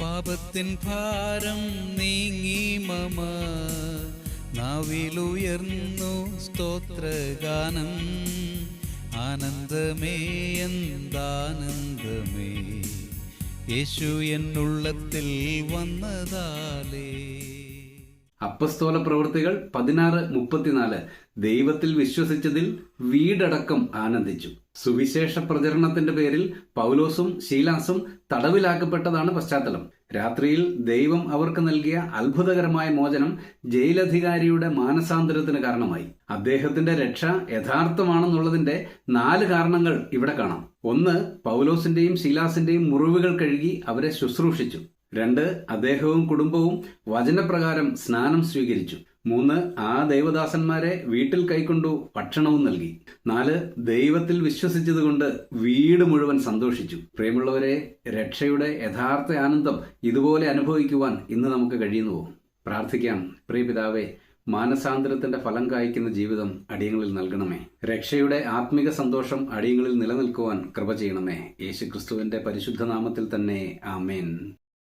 പാപത്തിൻ ഭാരം നീങ്ങി മമ. നാവിലുയർന്നു സ്തോത്രഗാനം. ആനന്ദമേ എന്താനന്ദമേ. യേശു എന്നുള്ളത്തിൽ വന്നതാലേ. അപ്പസ്തോല പ്രവൃത്തികൾ പതിനാറ് മുപ്പത്തിനാല്. ദൈവത്തിൽ വിശ്വസിച്ചതിൽ വീടടക്കം ആനന്ദിച്ചു. സുവിശേഷ പ്രചരണത്തിന്റെ പേരിൽ പൗലോസും ശീലാസും തടവിലാക്കപ്പെട്ടതാണ് പശ്ചാത്തലം. രാത്രിയിൽ ദൈവം അവർക്ക് നൽകിയ അത്ഭുതകരമായ മോചനം ജയിലധികാരിയുടെ മാനസാന്തരത്തിന് കാരണമായി. അദ്ദേഹത്തിന്റെ രക്ഷ യഥാർത്ഥമാണെന്നുള്ളതിന്റെ നാല് കാരണങ്ങൾ ഇവിടെ കാണാം. ഒന്ന് പൗലോസിന്റെയും ശീലാസിന്റെയും മുറിവുകൾ കഴുകി അവരെ ശുശ്രൂഷിച്ചു. രണ്ട് അദ്ദേഹവും കുടുംബവും വചനപ്രകാരം സ്നാനം സ്വീകരിച്ചു. മൂന്ന് ആ ദൈവദാസന്മാരെ വീട്ടിൽ കൈക്കൊണ്ടു ഭക്ഷണവും നൽകി. നാല് ദൈവത്തിൽ വിശ്വസിച്ചതുകൊണ്ട് വീട് മുഴുവൻ സന്തോഷിച്ചു. പ്രിയമുള്ളവരെ രക്ഷയുടെ യഥാർത്ഥ ആനന്ദം ഇതുപോലെ അനുഭവിക്കുവാൻ ഇന്ന് നമുക്ക് കഴിയുന്നുവോ പ്രാർത്ഥിക്കാം. പ്രിയ പ്രിയപിതാവേ മാനസാന്തരത്തിന്റെ ഫലം കായ്ക്കുന്ന ജീവിതം അടിയങ്ങളിൽ നൽകണമേ. രക്ഷയുടെ ആത്മിക സന്തോഷം അടിയങ്ങളിൽ നിലനിൽക്കുവാൻ കൃപ ചെയ്യണമേ. യേശുക്രിസ്തുവിന്റെ പരിശുദ്ധ നാമത്തിൽ തന്നെ. ആമേൻ.